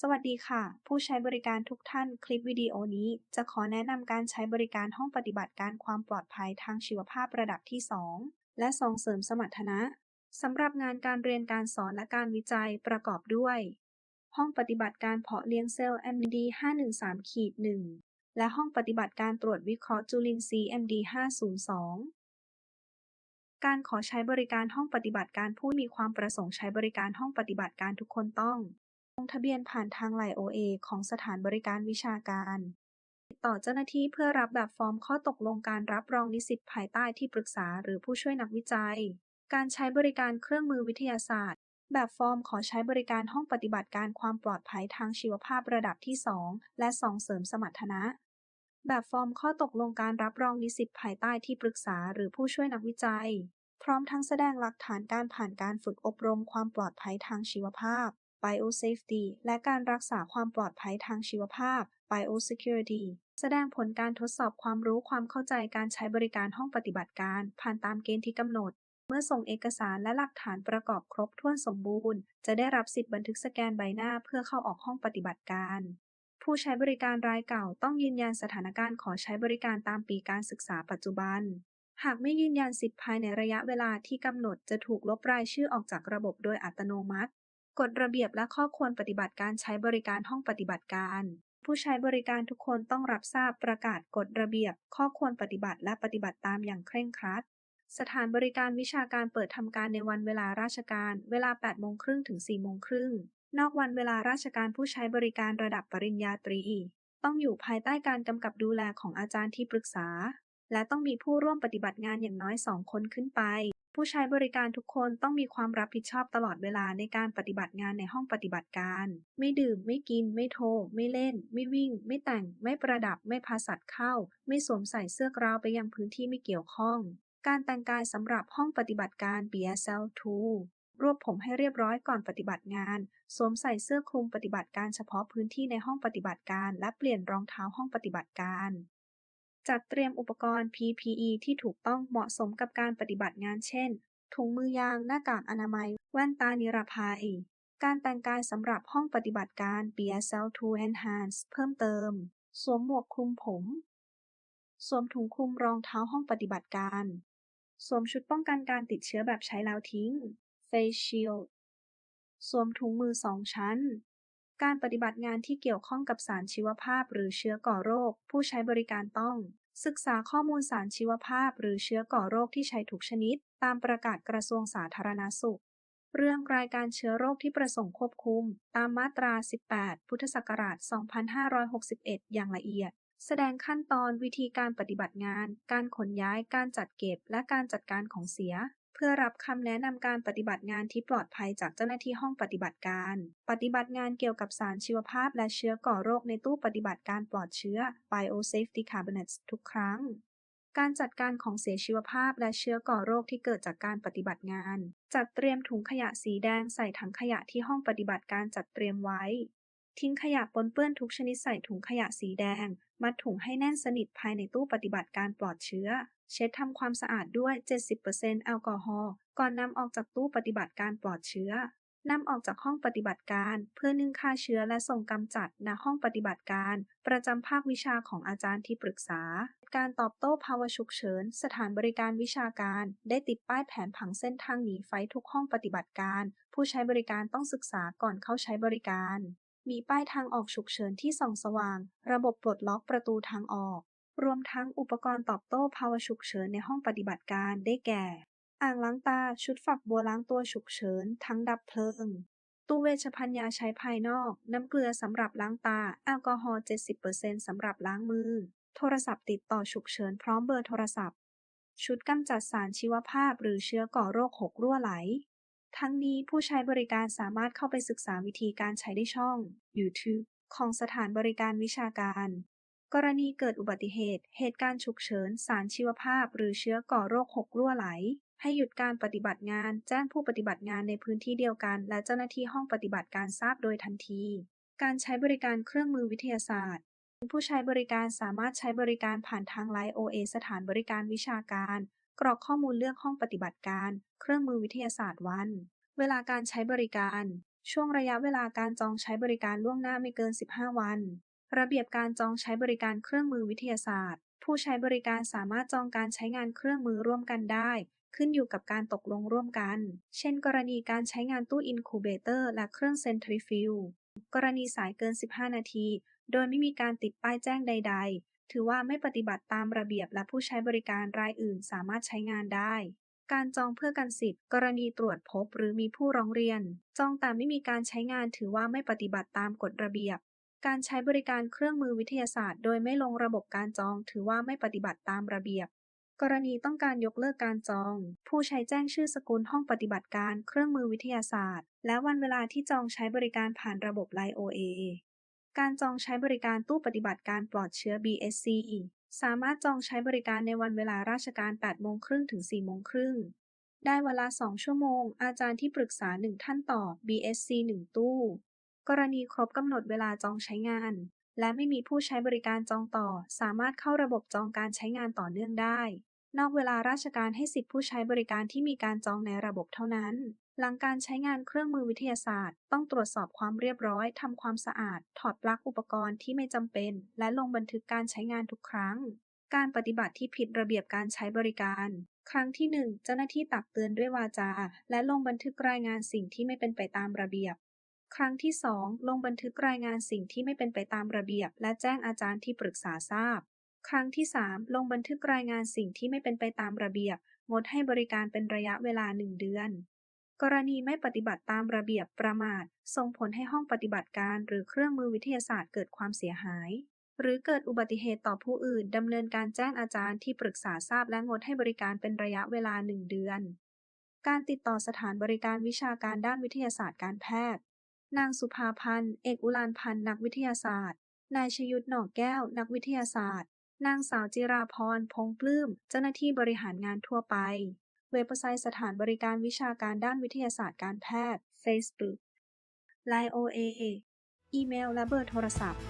สวัสดีค่ะ ผู้ใช้บริการทุกท่านคลิปวิดีโอนี้ จะขอแนะนำการใช้บริการห้องปฏิบัติการความปลอดภัยทางชีวภาพระดับที่ 2 และส่งเสริมสมรรถนะสำหรับงานการเรียนการสอนและการวิจัยประกอบด้วย ห้องปฏิบัติการเพาะเลี้ยงเซลล์ MD 513-1และห้องปฏิบัติการตรวจวิเคราะห์จุลินทรีย์ MD 502 การขอใช้บริการห้องปฏิบัติการผู้มีความประสงค์ใช้บริการห้องปฏิบัติการทุกคนต้อง ลงทะเบียนผ่านทางไลน์ OA ของสถานบริการวิชาการ ติดต่อเจ้าหน้าที่เพื่อรับแบบฟอร์มข้อตกลงการรับรองนิสิตภายใต้ที่ปรึกษาหรือผู้ช่วยนักวิจัย การใช้บริการเครื่องมือวิทยาศาสตร์ แบบฟอร์มขอใช้บริการห้องปฏิบัติการความปลอดภัยทางชีวภาพระดับที่ 2 และส่งเสริมสมรรถนะแบบฟอร์มข้อตกลงการรับรองนิสิตภายใต้ที่ปรึกษาหรือผู้ช่วยนักวิจัย พร้อมทั้งแสดงหลักฐานการผ่านการฝึกอบรมความปลอดภัยทางชีวภาพ biosafety และการรักษาความปลอดภัยทางชีวภาพ biosecurity แสดงผลการทดสอบความรู้ความเข้าใจการใช้บริการห้องปฏิบัติการ ผ่านตามเกณฑ์ที่กำหนด เมื่อส่งเอกสารและหลักฐานประกอบครบถ้วนสมบูรณ์ จะได้รับสิทธิ์บันทึกสแกนใบหน้าเพื่อเข้าออกห้องปฏิบัติการ ผู้ใช้บริการรายเก่าต้องยืนยันสถานการณ์ขอใช้บริการตามปีการศึกษาปัจจุบัน หากไม่ยืนยันสิทธิ์ภายในระยะเวลาที่กำหนดจะถูกลบรายชื่อออกจากระบบโดยอัตโนมัติ กฎระเบียบและข้อควรปฏิบัติการใช้บริการห้องปฏิบัติการ ผู้ใช้บริการทุกคนต้องรับทราบประกาศกฎระเบียบ ข้อควรปฏิบัติและปฏิบัติตามอย่างเคร่งครัด สถานบริการวิชาการเปิดทำการในวันเวลาราชการ เวลา 8 โมงครึ่งถึง 4 โมงครึ่ง นอกวันเวลาราชการผู้ใช้บริการระดับปริญญาตรี ต้องอยู่ภายใต้การกำกับดูแลของอาจารย์ที่ปรึกษา และต้องมีผู้ร่วมปฏิบัติงานอย่างน้อย 2 คนขึ้นไป ผู้ใช้บริการทุกคนต้องมีความรับผิดชอบตลอดเวลาในการปฏิบัติงานในห้องปฏิบัติการ ไม่ดื่ม ไม่กิน ไม่โทร ไม่เล่น ไม่วิ่ง ไม่แต่ง ไม่ประดับ ไม่พาสัตว์เข้า ไม่สวมใส่เสื้อกราวไปยังพื้นที่ไม่เกี่ยวข้อง การแต่งกายสำหรับห้องปฏิบัติการ BSL2 รวบผมให้เรียบร้อยก่อนปฏิบัติงาน สวมใส่เสื้อคลุมปฏิบัติการเฉพาะพื้นที่ในห้องปฏิบัติการ และเปลี่ยนรองเท้าห้องปฏิบัติการ จัดเตรียมอุปกรณ์ PPE ที่ถูกต้องเหมาะสมกับการปฏิบัติงาน เช่น ถุงมือยาง หน้ากากอนามัย แว่นตานิรภัย การแต่งกายสำหรับห้องปฏิบัติการ BSL2 Enhance เพิ่มเติม สวมหมวกคลุมผม สวมถุงคลุมรองเท้าห้องปฏิบัติการ สวมชุดป้องกันการติดเชื้อแบบใช้แล้วทิ้ง Face Shield สวมถุงมือสองชั้น การปฏิบัติงานที่เกี่ยวข้องกับสารชีวภาพหรือเชื้อก่อโรค ผู้ใช้บริการต้อง ศึกษาข้อมูลสารชีวภาพหรือเชื้อก่อโรคที่ใช้ทุกชนิด ตามประกาศกระทรวงสาธารณสุข เรื่องรายการเชื้อโรคที่ประสงค์ควบคุม ตามมาตรา 18 พุทธศักราช 2561 อย่างละเอียด แสดงขั้นตอนวิธีการปฏิบัติงาน การขนย้าย การจัดเก็บ และการจัดการของเสีย พื่อรับคำแนะนำการปฏิบัติงานที่ปลอดภัยจากเจ้าหน้าที่ห้องปฏิบัติการ ปฏิบัติงานเกี่ยวกับสารชีวภาพและเชื้อก่อโรคในตู้ปฏิบัติการปลอดเชื้อ Biosafety Cabinets ทุกครั้ง การจัดการของเสียชีวภาพและเชื้อก่อโรคที่เกิดจากการปฏิบัติงาน จัดเตรียมถุงขยะสีแดงใส่ถังขยะที่ห้องปฏิบัติการจัดเตรียมไว้ ทิ้งขยะปนเปื้อนทุกชนิดใส่ถุงขยะสีแดง มัดถุงให้แน่นสนิทภายในตู้ปฏิบัติการปลอดเชื้อ เช็ดทำความสะอาดด้วย 70%แอลกอฮอล์ก่อนนำออกจากตู้ปฏิบัติการปลอดเชื้อนำออกจากห้องปฏิบัติการ เพื่อนึ่งฆ่าเชื้อและส่งกำจัดณห้องปฏิบัติการ ประจำภาควิชาของอาจารย์ที่ปรึกษา การตอบโต้ภาวะฉุกเฉิน สถานบริการวิชาการ ได้ติดป้ายแผนผังเส้นทางหนีไฟทุกห้องปฏิบัติการ ผู้ใช้บริการต้องศึกษาก่อนเข้าใช้บริการ มีป้ายทางออกฉุกเฉินที่ส่องสว่าง ระบบปลดล็อกประตูทางออก รวมทั้งอุปกรณ์ตอบโต้ภาวะฉุกเฉินในห้องปฏิบัติการ ได้แก่ อ่างล้างตา ชุดฝักบัวล้างตัวฉุกเฉิน ทั้งดับเพลิง ตู้เวชภัณฑ์ยาใช้ภายนอก น้ำเกลือสำหรับล้างตา แอลกอฮอล์ 70%สำหรับล้างมือ โทรศัพท์ติดต่อฉุกเฉินพร้อมเบอร์โทรศัพท์ ชุดกำจัดสารชีวภาพหรือเชื้อก่อโรคหกรั่วไหล ทั้งนี้ผู้ใช้บริการสามารถเข้าไปศึกษาวิธีการใช้ได้ช่อง YouTube ของสถานบริการวิชาการ กรณีเกิดอุบัติเหตุ เหตุการณ์ฉุกเฉิน สารชีวภาพ หรือเชื้อก่อโรคหกรั่วไหล ให้หยุดการปฏิบัติงาน แจ้งผู้ปฏิบัติงานในพื้นที่เดียวกัน และเจ้าหน้าที่ห้องปฏิบัติการทราบโดยทันที การใช้บริการเครื่องมือวิทยาศาสตร์ ผู้ใช้บริการสามารถใช้บริการผ่านทางไลน์ OA สถานบริการวิชาการ กรอกข้อมูลเลือกห้องปฏิบัติการ เครื่องมือวิทยาศาสตร์วัน เวลาการใช้บริการ ช่วงระยะเวลาการจองใช้บริการล่วงหน้าไม่เกิน 15 วัน ระเบียบการจองใช้บริการเครื่องมือวิทยาศาสตร์ ผู้ใช้บริการสามารถจองการใช้งานเครื่องมือร่วมกันได้ ขึ้นอยู่กับการตกลงร่วมกัน เช่น กรณีการใช้งานตู้อินคูเบเตอร์และเครื่องเซนทริฟิวกรณีสายเกิน 15 นาที โดยไม่มีการติดป้ายแจ้งใดๆ ถือว่าไม่ปฏิบัติตามระเบียบและผู้ใช้บริการรายอื่นสามารถใช้งานได้ การจองเพื่อกันสิทธิ์ กรณีตรวจพบหรือมีผู้ร้องเรียน จองแต่ไม่มีการใช้งานถือว่าไม่ปฏิบัติตามกฎระเบียบ การใช้บริการเครื่องมือวิทยาศาสตร์ โดยไม่ลงระบบการจองถือว่าไม่ปฏิบัติตามระเบียบ กรณีต้องการยกเลิกการจอง ผู้ใช้แจ้งชื่อสกุลห้องปฏิบัติการเครื่องมือวิทยาศาสตร์ และวันเวลาที่จองใช้บริการผ่านระบบ Line OA การจองใช้บริการตู้ปฏิบัติการปลอดเชื้อ BSC สามารถจองใช้บริการในวันเวลาราชการ 8 โมงครึ่งถึง 4 โมงครึ่ง ได้เวลา 2 ชั่วโมง อาจารย์ที่ปรึกษา 1 ท่านต่อ BSC 1 ตู้ กรณีครบกำหนดเวลาจองใช้งาน และไม่มีผู้ใช้บริการจองต่อ สามารถเข้าระบบจองการใช้งานต่อเนื่องได้ นอกเวลาราชการให้สิทธิผู้ใช้บริการที่มีการจองในระบบเท่านั้น หลังการใช้งานเครื่องมือวิทยาศาสตร์ ต้องตรวจสอบความเรียบร้อย ทำความสะอาด ถอดปลั๊กอุปกรณ์ที่ไม่จำเป็น และลงบันทึกการใช้งานทุกครั้ง การปฏิบัติที่ผิดระเบียบการใช้บริการ ครั้งที่ 1 เจ้าหน้าที่ตักเตือนด้วยวาจา และลงบันทึกรายงานสิ่งที่ไม่เป็นไปตามระเบียบ ครั้งที่ 2 ลงบันทึกรายงานสิ่งที่ไม่เป็นไปตามระเบียบ และแจ้งอาจารย์ที่ปรึกษาทราบ ครั้งที่ 3 ลงบันทึกรายงานสิ่งที่ไม่เป็นไปตามระเบียบ งดให้บริการเป็นระยะเวลา 1 เดือน กรณีไม่ปฏิบัติตามระเบียบประมาท ส่งผลให้ห้องปฏิบัติการหรือเครื่องมือวิทยาศาสตร์เกิดความเสียหาย หรือเกิดอุบัติเหตุต่อผู้อื่น ดำเนินการแจ้งอาจารย์ที่ปรึกษาทราบและงดให้บริการเป็นระยะเวลา 1 เดือน การติดต่อสถานบริการวิชาการด้านวิทยาศาสตร์การแพทย์ นางสุภาพันธ์ เอกอุลานพันธ์ นักวิทยาศาสตร์ นายชยุทธหน่อแก้ว นักวิทยาศาสตร์ นางสาวจิราพร พงปลื้ม เจ้าหน้าที่บริหารงานทั่วไป เว็บไซต์สถานบริการวิชาการด้านวิทยาศาสตร์การแพทย์ Facebook Line OA อีเมลและเบอร์โทรศัพท์